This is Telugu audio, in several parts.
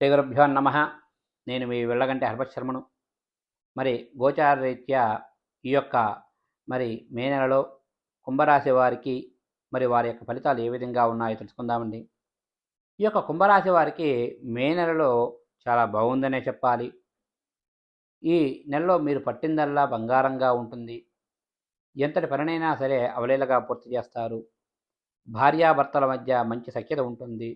శ్రీ గురుభ్యో నమ. నేను మీ వెళ్ళగంటే హర్భత్ శర్మను. మరి గోచార రీత్యా ఈ యొక్క మరి మే నెలలో కుంభరాశి వారికి మరి వారి యొక్క ఫలితాలు ఏ విధంగా ఉన్నాయో తెలుసుకుందామండి. ఈ యొక్క కుంభరాశి వారికి మే నెలలో చాలా బాగుందనే చెప్పాలి. ఈ నెలలో మీరు పట్టిందల్లా బంగారంగా ఉంటుంది. ఎంతటి పనినైనా సరే అవలేలగా పూర్తి చేస్తారు. భార్యాభర్తల మధ్య మంచి సఖ్యత ఉంటుంది.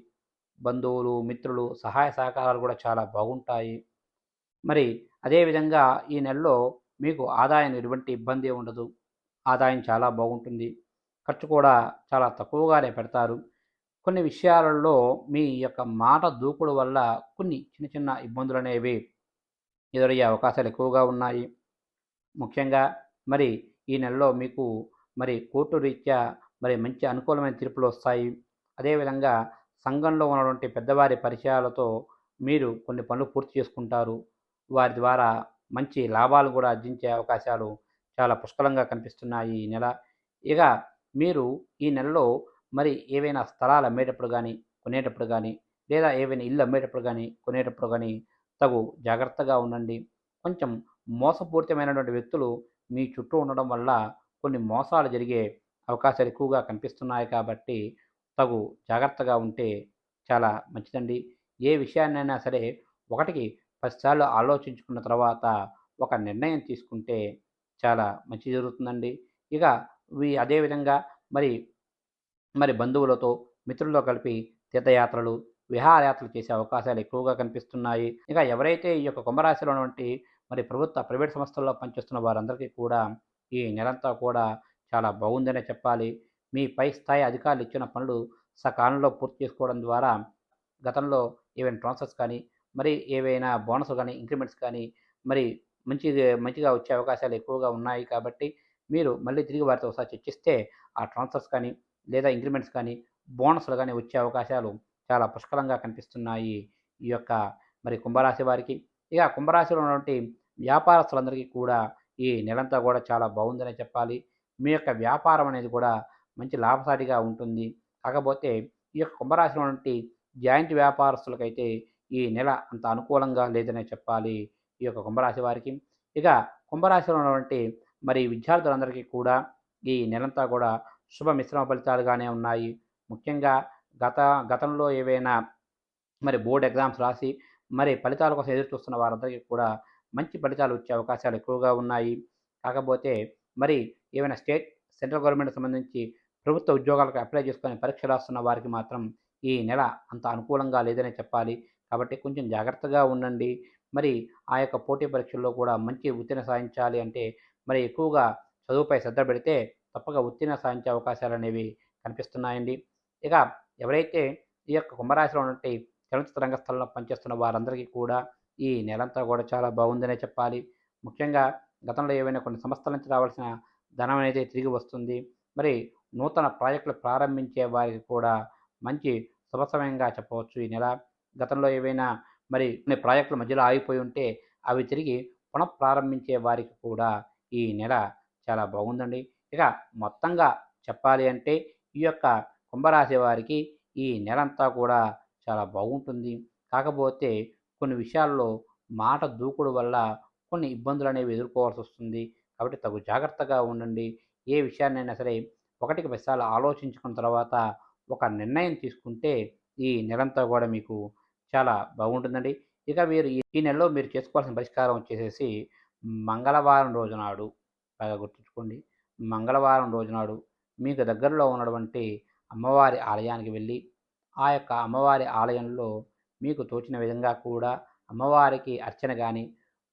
బంధువులు మిత్రులు సహాయ సహకారాలు కూడా చాలా బాగుంటాయి. మరి అదేవిధంగా ఈ నెలలో మీకు ఆదాయం ఎటువంటి ఇబ్బంది ఉండదు. ఆదాయం చాలా బాగుంటుంది. ఖర్చు కూడా చాలా తక్కువగానే పెడతారు. కొన్ని విషయాలలో మీ యొక్క మాట దూకుడు వల్ల కొన్ని చిన్న చిన్న ఇబ్బందులు అనేవి ఎదురయ్యే అవకాశాలు ఎక్కువగా ఉన్నాయి. ముఖ్యంగా మరి ఈ నెలలో మీకు మరి కోర్టు రీత్యా మరి మంచి అనుకూలమైన తీర్పులు వస్తాయి. అదేవిధంగా సంఘంలో ఉన్నటువంటి పెద్దవారి పరిచయాలతో మీరు కొన్ని పనులు పూర్తి చేసుకుంటారు. వారి ద్వారా మంచి లాభాలు కూడా ఆర్జించే అవకాశాలు చాలా పుష్కలంగా కనిపిస్తున్నాయి ఈ నెల. ఇక మీరు ఈ నెలలో మరి ఏవైనా స్థలాలు అమ్మేటప్పుడు కానీ కొనేటప్పుడు కానీ లేదా ఏవైనా ఇల్లు అమ్మేటప్పుడు కానీ కొనేటప్పుడు కానీ తగు జాగ్రత్తగా ఉండండి. కొంచెం మోసపూరితమైనటువంటి వ్యక్తులు మీ చుట్టూ ఉండడం వల్ల కొన్ని మోసాలు జరిగే అవకాశాలు ఎక్కువగా కనిపిస్తున్నాయి కాబట్టి తగు జాగ్రత్తగా ఉంటే చాలా మంచిదండి. ఏ విషయాన్నైనా సరే ఒకటికి పదిసార్లు ఆలోచించుకున్న తర్వాత ఒక నిర్ణయం తీసుకుంటే చాలా మంచి జరుగుతుందండి. ఇక వీ అదేవిధంగా మరి మరి బంధువులతో మిత్రులతో కలిపి తీర్థయాత్రలు విహారయాత్రలు చేసే అవకాశాలు ఎక్కువగా కనిపిస్తున్నాయి. ఇక ఎవరైతే ఈ యొక్క కుంభరాశిలో ఉన్నటువంటి మరి ప్రభుత్వ ప్రైవేట్ సంస్థల్లో పనిచేస్తున్న వారందరికీ కూడా ఈ నెలంతా కూడా చాలా బాగుందనే చెప్పాలి. మీ పై స్థాయి అధికారులు ఇచ్చిన పనులు సకాలంలో పూర్తి చేసుకోవడం ద్వారా గతంలో ఏవైనా ట్రాన్స్ఫర్స్ కానీ మరి ఏవైనా బోనస్ కానీ ఇంక్రిమెంట్స్ కానీ మరి మంచి మంచిగా వచ్చే అవకాశాలు ఎక్కువగా ఉన్నాయి కాబట్టి మీరు మళ్ళీ తిరిగి వారితో ఒకసారి చర్చిస్తే ఆ ట్రాన్స్ఫర్స్ కానీ లేదా ఇంక్రిమెంట్స్ కానీ బోనస్లు కానీ వచ్చే అవకాశాలు చాలా పుష్కలంగా కనిపిస్తున్నాయి ఈ యొక్క మరి కుంభరాశి వారికి. ఇక కుంభరాశిలో ఉన్నటువంటి వ్యాపారస్తులందరికీ కూడా ఈ నెలంతా కూడా చాలా బాగుందనే చెప్పాలి. మీ యొక్క వ్యాపారం అనేది కూడా మంచి లాభసాటిగా ఉంటుంది. కాకపోతే ఈ యొక్క కుంభరాశిలో వంటి జాయింట్ వ్యాపారస్తులకైతే ఈ నెల అంత అనుకూలంగా లేదనే చెప్పాలి ఈ యొక్క కుంభరాశి వారికి. ఇక కుంభరాశిలో ఉన్నటువంటి మరి విద్యార్థులందరికీ కూడా ఈ నెలంతా కూడా శుభ మిశ్రమ ఫలితాలుగానే ఉన్నాయి. ముఖ్యంగా గత గతంలో ఏవైనా మరి బోర్డ్ ఎగ్జామ్స్ రాసి మరి ఫలితాల కోసం ఎదురు చూస్తున్న వారందరికీ కూడా మంచి ఫలితాలు వచ్చే అవకాశాలు ఎక్కువగా ఉన్నాయి. కాకపోతే మరి ఏమైనా స్టేట్ సెంట్రల్ గవర్నమెంట్ సంబంధించి ప్రభుత్వ ఉద్యోగాలకు అప్లై చేసుకొని పరీక్ష రాస్తున్న వారికి మాత్రం ఈ నెల అంత అనుకూలంగా లేదనే చెప్పాలి. కాబట్టి కొంచెం జాగ్రత్తగా ఉండండి. మరి ఆ యొక్క పోటీ పరీక్షల్లో కూడా మంచి ఉత్తీర్ణ సాధించాలి అంటే మరి ఎక్కువగా చదువుపై శ్రద్ధ పెడితే తప్పక ఉత్తీర్ణ సాధించే అవకాశాలు అనేవి కనిపిస్తున్నాయండి. ఇక ఎవరైతే ఈ యొక్క కుంభరాశిలో ఉన్నటువంటి చలనచిత్ర రంగస్థలంలో పనిచేస్తున్న వారందరికీ కూడా ఈ నెలంతా కూడా చాలా బాగుందనే చెప్పాలి. ముఖ్యంగా గతంలో ఏవైనా కొన్ని సంస్థల నుంచి రావాల్సిన ధనం అనేది తిరిగి వస్తుంది. మరి నూతన ప్రాజెక్టులు ప్రారంభించే వారికి కూడా మంచి శుభ సమయంగా చెప్పవచ్చు ఈ నెల. గతంలో ఏవైనా మరి కొన్ని ప్రాజెక్టులు మధ్యలో ఆగిపోయి ఉంటే అవి తిరిగి పునఃప్రారంభించే వారికి కూడా ఈ నెల చాలా బాగుందండి. ఇక మొత్తంగా చెప్పాలి అంటే ఈ యొక్క కుంభరాశి వారికి ఈ నెలంతా కూడా చాలా బాగుంటుంది. కాకపోతే కొన్ని విషయాల్లో మాట దూకుడు వల్ల కొన్ని ఇబ్బందులు అనేవి ఎదుర్కోవాల్సి వస్తుంది. కాబట్టి తగు జాగ్రత్తగా ఉండండి. ఏ విషయాన్నైనా సరే ఒకటికి పదిసార్లు ఆలోచించుకున్న తర్వాత ఒక నిర్ణయం తీసుకుంటే ఈ నెలంతా కూడా మీకు చాలా బాగుంటుందండి. ఇక మీరు ఈ నెలలో మీరు చేసుకోవాల్సిన పరిష్కారం వచ్చేసేసి మంగళవారం రోజునాడు బాగా గుర్తుంచుకోండి. మంగళవారం రోజునాడు మీకు దగ్గరలో ఉన్నటువంటి అమ్మవారి ఆలయానికి వెళ్ళి ఆ యొక్క అమ్మవారి ఆలయంలో మీకు తోచిన విధంగా కూడా అమ్మవారికి అర్చన కానీ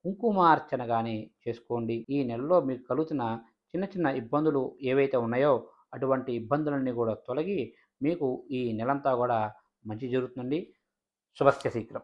కుంకుమార్చన కానీ చేసుకోండి. ఈ నెలలో మీకు కలుగుతున్న చిన్న చిన్న ఇబ్బందులు ఏవైతే ఉన్నాయో అటువంటి ఇబ్బందులన్నీ కూడా తొలగి మీకు ఈ నెలంతా కూడా మంచి జరుగుతుందండి. శుభస్య శీఘ్రం.